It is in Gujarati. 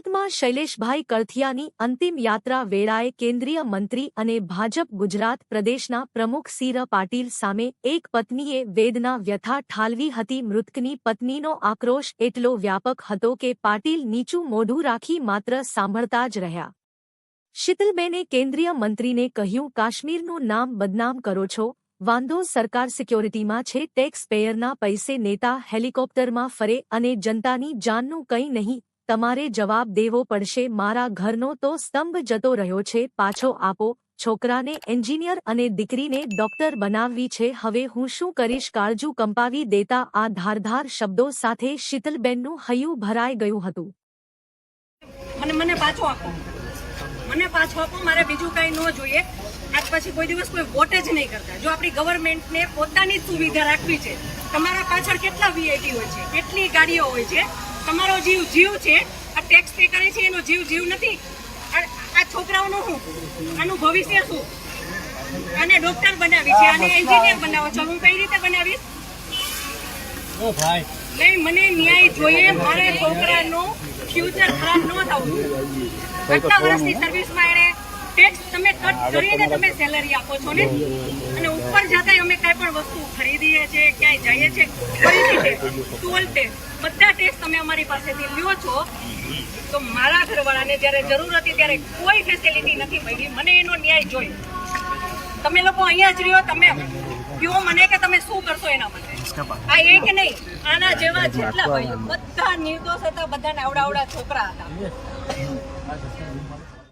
સુરતમાં શૈલેષભાઈ કળથિયાની અંતિમ યાત્રા વેળાએ કેન્દ્રીય મંત્રી અને ભાજપ ગુજરાત પ્રદેશના પ્રમુખ સીર પાટીલ સામે એક પત્નીએ વેદના વ્યથા ઠાલવી હતી. મૃતકની પત્નીનો આક્રોશ એટલો વ્યાપક હતો કે પાટીલ નીચું મોઢું રાખી માત્ર સાંભળતા જ રહ્યા. શીતલબેને કેન્દ્રીય મંત્રીને કહ્યું, કાશ્મીરનું નામ બદનામ કરો છો. વાંધો સરકાર સિક્યોરિટીમાં છે. ટેક્સ પેયરના પૈસે નેતા હેલિકોપ્ટરમાં ફરે અને જનતાની જાનનું કંઈ નહીં. તમારે જવાબ દેવો પડશે, મારા ઘરનો તો સ્તંભ જતો રહ્યો છે, પાછો આપો, છોકરાને એન્જિનિયર અને દીકરીને ડોક્ટર બનાવવી છે, હવે હું શું કરીશ, કાળજું કંપાવી દેતા આ ધારધાર શબ્દો સાથે શીતલબેનનું હૈયું ભરાઈ ગયું હતું. મને મને પાછો આપો. મને પાછો આપો, મારે બીજું કઈ ન જોઈએ. આજ પછી કોઈ દિવસ કોઈ વોટ જ નહીં કરતા. જો આપણી ગવર્મેન્ટને પોતાની સુવિધા રાખવી છે, તમારા પાછળ કેટલા વીઆઈટી હોય છે, કેટલી ગાડીઓ હોય છે તમારો જીવ જીવ છે. આ ટેક્સ પે કરે છે એનો જીવ જીવ નથી. આ છોકરાઓનું શું? આનું ભવિષ્ય શું? અને ડોક્ટર બનાવી છે અને એન્જિનિયર બનાવો છો. હું કઈ રીતે બનાવીશ? નહીં મને ન્યાય જોઈએ મારે છોકરાનું ફ્યુચર ખરાબ ન થવું. આટલા વર્ષની સર્વિસમાં એણે ટેક્સ તમે કટ કરીને તમે સેલરી આપો છો ને? અને ઉપર જતા અમે કઈ પણ વસ્તુ ખરીદીએ છીએ ક્યાંય જઈએ છીએ ખરીદી ટેસ્ટ બધા ટેસ્ટ તમે અમારી પાસેથી લ્યો છો. તો મારા ઘરવાળાને જ્યારે જરૂર હતી ત્યારે કોઈ ફેસિલિટી નથી મળી. મને એનો ન્યાય જોયો તમે લોકો અહીંયા જ રહ્યો, તમે કયો મને કે તમે શું કરશો એના માટે? આ એક નહીં, આના જેવા જેટલા ભાઈઓ. બધા નિર્દોષ હતા, બધાને આવડા આવડા છોકરા હતા.